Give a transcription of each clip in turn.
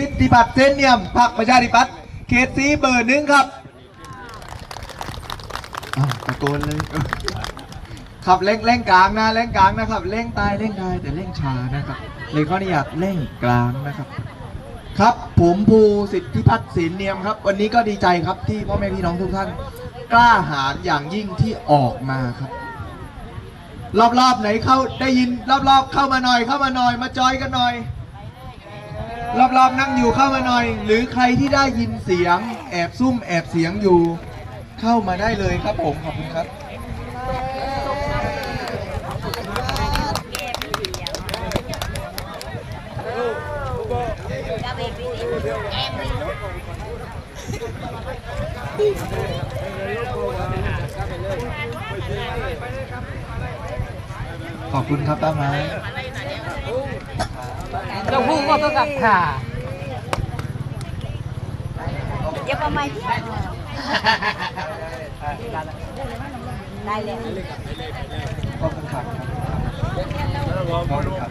สิทธิบัตรเซนเนียมพรรคประชาธิปัตย์เขตสีเบอร์หนึ่งครับอ้าวตะโกนเลยขับเร่งเร่งกลางนะเร่งกลางนะครับเร่งตายเร่งตายแต่เร่งช้านะครับเลยข้ออนุญาตเร่งกลางนะครับ ครับผมภูสิทธิพัฒน์ศิลเนียมครับ วันนี้ก็ดีใจครับที่พ่อแม่พี่น้องทุกท่าน กล้าหาญอย่างยิ่งที่ออกมาครับ รอบๆไหนเข้าได้ยินรอบๆเข้ามาหน่อยเข้ามาหน่อย มาจอยกันหน่อย รอบๆนั่งอยู่เข้ามาหน่อย หรือใครที่ได้ยินเสียง แอบซุ่มแอบเสียงอยู่ เข้ามาได้เลยครับผมขอบคุณครับขอบคุณครับป้าไม้ เจ้าผู้ก็ต้กับค่ะอย่าประมาณได้เลยขอบคุณครับขอบคุณครับ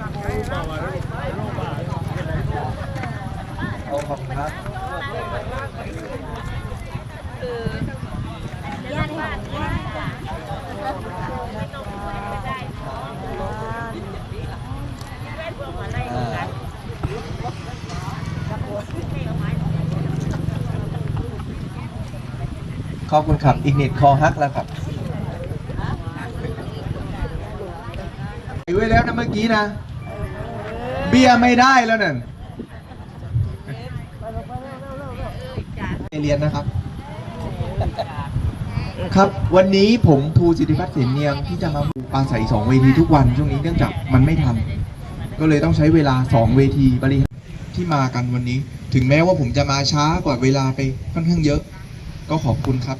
ขอบคุณครับญาติญาติค่ะ อ่า ขอบคุณครับ อีกนิดคอฮักแล้วครับไว้แล้วนะเมื่อกี้นะ เบียร์ไม่ได้แล้วนั่นเรียนนะครับ ครับวันนี้ผมภูสิทธิพัฒน์เสนเนียมที่จะมาปราศัยสองเวทีทุกวันช่วงนี้เนื่องจากมันไม่ทัน ก็เลยต้องใช้เวลาสองเวทีบริหารที่มากันวันนี้ ถึงแม้ว่าผมจะมาช้ากว่าเวลาไปค่อนข้างเยอะ ก็ขอบคุณครับ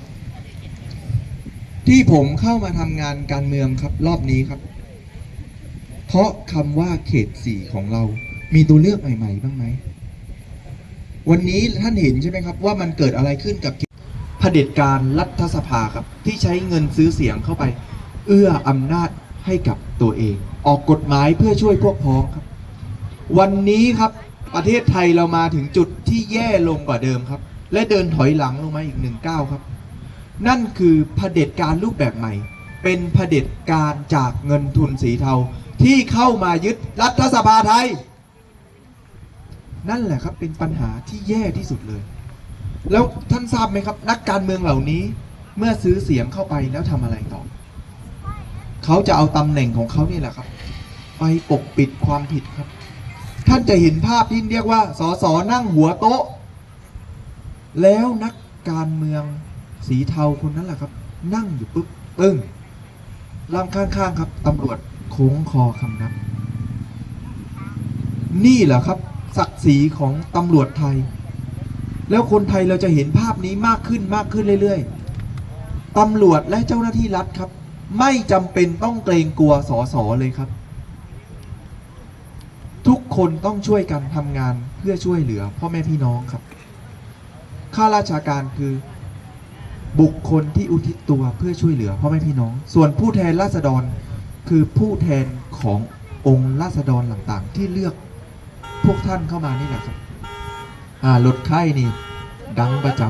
ที่ผมเข้ามาทำงานการเมืองครับ รอบนี้ครับ เพราะคำว่าเขตสี่ของเรา มีตัวเลือกใหม่ๆบ้างไหม วันนี้ท่านเห็นใช่ไหมครับ ว่ามันเกิดอะไรขึ้นกับเผด็จการรัฐสภาครับ ที่ใช้เงินซื้อเสียงเข้าไป เอื้ออำนาจให้กับตัวเอง ออกกฎหมายเพื่อช่วยพวกพ้องครับ วันนี้ครับประเทศไทยเรามาถึงจุดที่แย่ลงกว่าเดิมครับ และเดินถอยหลังลงมาอีกหนึ่งก้าวครับ นั่นคือเผด็จการรูปแบบใหม่ เป็นเผด็จการจากเงินทุนสีเทาที่เข้ามายึดรัฐสภาไทย นั่นแหละครับเป็นปัญหาที่แย่ที่สุดเลย แล้วท่านทราบไหมครับ นักการเมืองเหล่านี้เมื่อซื้อเสียงเข้าไปแล้วทำอะไรต่อ เขาจะเอาตำแหน่งของเขานี่แหละครับ ไปปกปิดความผิดครับ ท่านจะเห็นภาพที่เรียกว่าสสนั่งหัวโต๊ะ แล้วนักการเมืองสีเทาคนนั้นแหละครับ นั่งอยู่ปุ๊บปึ้งลำข้างๆครับตำรวจโค้งคอคำนับ นี่แหละครับ ศักดิ์ศรีของตำรวจไทย แล้วคนไทยเราจะเห็นภาพนี้มากขึ้นมากขึ้นเรื่อยๆตำรวจและเจ้าหน้าที่รัฐครับ ไม่จำเป็นต้องเกรงกลัวสอสอเลยครับ ทุกคนต้องช่วยกันทำงานเพื่อช่วยเหลือพ่อแม่พี่น้องครับ ข้าราชการคือบุคคลที่อุทิศตัวเพื่อช่วยเหลือพ่อแม่พี่น้อง ส่วนผู้แทนราษฎรคือผู้แทนขององค์ราษฎรต่างๆ ที่เลือกพวกท่านเข้ามานี่แหละครับอ่าลดไข้นี่ดังประจ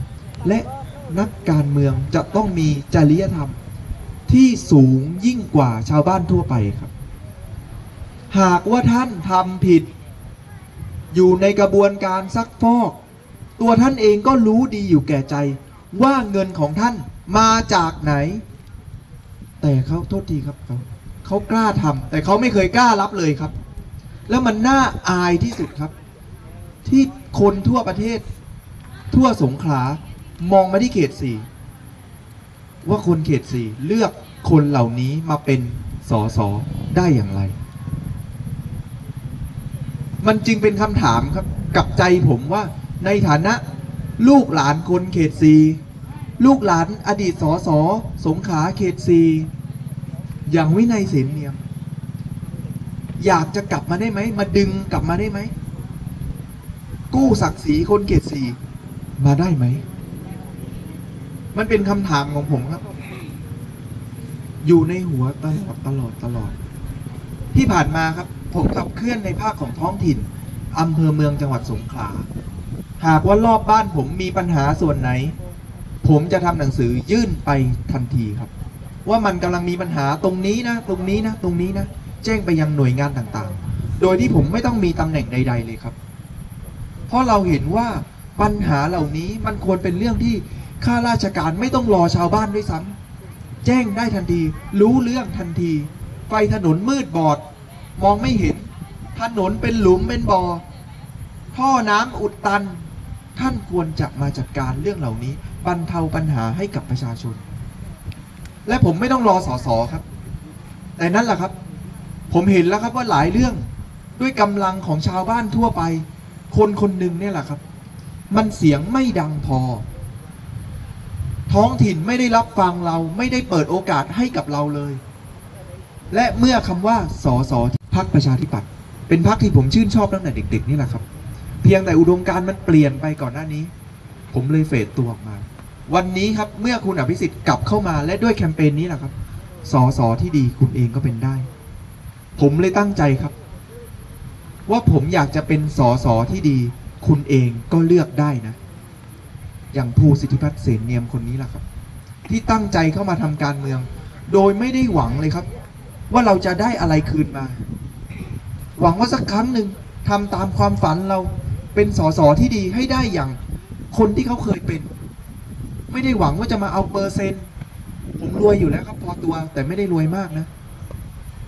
ำและนักการเมืองจะต้องมีจริยธรรมที่สูงยิ่งกว่าชาวบ้านทั่วไปครับ หากว่าท่านทำผิด อยู่ในกระบวนการซักฟอก ตัวท่านเองก็รู้ดีอยู่แก่ใจ ว่าเงินของท่านมาจากไหน แต่เขาโทษทีครับเขาเขากล้าทำแต่เขาไม่เคยกล้ารับเลยครับ แล้วมันน่าอายที่สุดครับ ที่คนทั่วประเทศ ทั่วสงขลามองมาที่เขตสี่ว่าคนเขตสี่เลือกคนเหล่านี้มาเป็นสอสอได้อย่างไร มันจึงเป็นคำถามครับ กับใจผมว่า ในฐานะลูกหลานคนเขตสีลูกหลานอดีตสอสอสงขลาเขตสีอย่างวินัยเสนเนียม อยากจะกลับมาได้ไหม มาดึงกลับมาได้ไหม กู้ศักดิ์ศรีคนเขตสีมาได้ไหม มันเป็นคำถามของผมครับ อยู่ในหัวตลอดตลอดตลอด ที่ผ่านมาครับ ผมขับเคลื่อนในภาคของท้องถิ่นอำเภอเมืองจังหวัดสงขลา หากว่ารอบบ้านผมมีปัญหาส่วนไหน ผมจะทำหนังสือยื่นไปทันทีครับ ว่ามันกำลังมีปัญหาตรงนี้นะ ตรงนี้นะ ตรงนี้นะ แจ้งไปยังหน่วยงานต่างๆ โดยที่ผมไม่ต้องมีตำแหน่งใด ๆ เลยครับ เพราะเราเห็นว่าปัญหาเหล่านี้มันควรเป็นเรื่องที่ข้าราชการไม่ต้องรอชาวบ้านด้วยซ้ำแจ้งได้ทันที รู้เรื่องทันที ไฟถนนมืดบอด มองไม่เห็น ถนนเป็นหลุมเป็นบ่อท่อน้ำอุดตัน ท่านควรจะมาจัดการเรื่องเหล่านี้ บรรเทาปัญหาให้กับประชาชน และผมไม่ต้องรอสอสอครับ แต่นั่นแหละครับ ผมเห็นแล้วครับว่าหลายเรื่องด้วยกำลังของชาวบ้านทั่วไป คนคนหนึ่งเนี่ยแหละครับ มันเสียงไม่ดังพอ ท้องถิ่นไม่ได้รับฟังเราไม่ได้เปิดโอกาสให้กับเราเลย และเมื่อคำว่าสอสอพักประชาธิปัตย์เป็นพักที่ผมชื่นชอบตั้งแต่เด็ก ๆ นี่แหละครับ พียงแต่อุดมการณ์มันเปลี่ยนไปก่อนหน้านี้ ผมเลยเฟดตัวออกมา วันนี้ครับเมื่อคุณอภิสิทธิ์กลับเข้ามาและด้วยแคมเปญนี้แหละครับสอสอที่ดีคุณเองก็เป็นได้ ผมเลยตั้งใจครับ ว่าผมอยากจะเป็นสอสอที่ดี คุณเองก็เลือกได้นะ อย่างภูสิทธิพัฒน์เสนเนียมคนนี้แหละครับ ที่ตั้งใจเข้ามาทำการเมือง โดยไม่ได้หวังเลยครับ ว่าเราจะได้อะไรคืนมา หวังว่าสักครั้งหนึ่งทำตามความฝันเรา เป็นสสที่ดีให้ได้อย่างคนที่เขาเคยเป็น ไม่ได้หวังว่าจะมาเอาเปอร์เซ็นต์ผมรวยอยู่แล้วครับพอตัว แต่ไม่ได้รวยมากนะ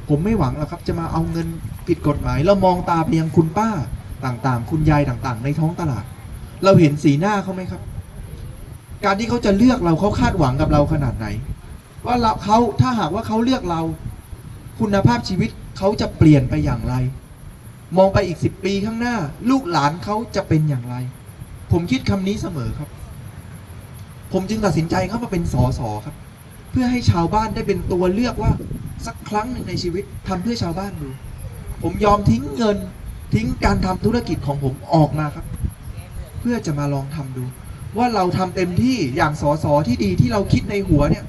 ผมไม่หวังหรอกครับ จะมาเอาเงินผิดกฎหมาย เรามองตาไปยังคุณป้าต่างๆ คุณยายต่างๆ ในท้องตลาด เราเห็นสีหน้าเขาไหมครับ การที่เขาจะเลือกเราเขาคาดหวังกับเราขนาดไหน ว่าเราเขาถ้าหากว่าเขาเลือกเรา คุณภาพชีวิตเขาจะเปลี่ยนไปอย่างไร มองไปอีกสิบปีข้างหน้า ลูกหลานเขาจะเป็นอย่างไร ผมคิดคำนี้เสมอครับ ผมจึงตัดสินใจเข้ามาเป็นสอสอครับ เพื่อให้ชาวบ้านได้เป็นตัวเลือกว่าสักครั้งหนึ่งในชีวิตทำเพื่อชาวบ้านดู ผมยอมทิ้งเงินทิ้งการทำธุรกิจของผมออกมาครับ เพื่อจะมาลองทำดู ว่าเราทำเต็มที่อย่างสอสอที่ดีที่เราคิดในหัวเนี่ย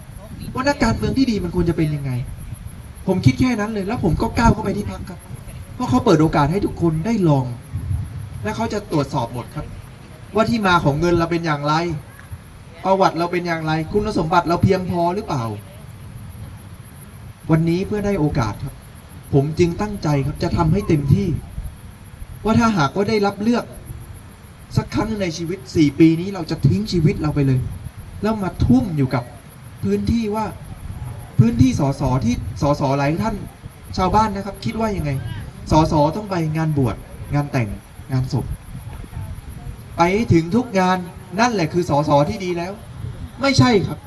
ว่านักการเมืองที่ดีมันควรจะเป็นยังไง ผมคิดแค่นั้นเลย แล้วผมก็ก้าวเข้าไปที่พักครับ ราะเขาเปิดโอกาสให้ทุกคนได้ลอง และเขาจะตรวจสอบหมดครับ ว่าที่มาของเงินเราเป็นอย่างไร ประวัติเราเป็นอย่างไร คุณสมบัติเราเพียงพอหรือเปล่า วันนี้เพื่อได้โอกาสครับ ผมจึงตั้งใจครับจะทำให้เต็มที่ ว่าถ้าหากว่าได้รับเลือก สักครั้งในชีวิต 4 ปีนี้เราจะทิ้งชีวิตเราไปเลย แล้วมาทุ่มอยู่กับพื้นที่ว่าพื้นที่สสที่สสหลายท่านชาวบ้านนะครับ คิดว่ายังไง สสต้องไปงานบวชงานแต่งงานศพ ไปถึงทุกงานนั่นแหละคือสสที่ดีแล้ว ไม่ใช่ครับ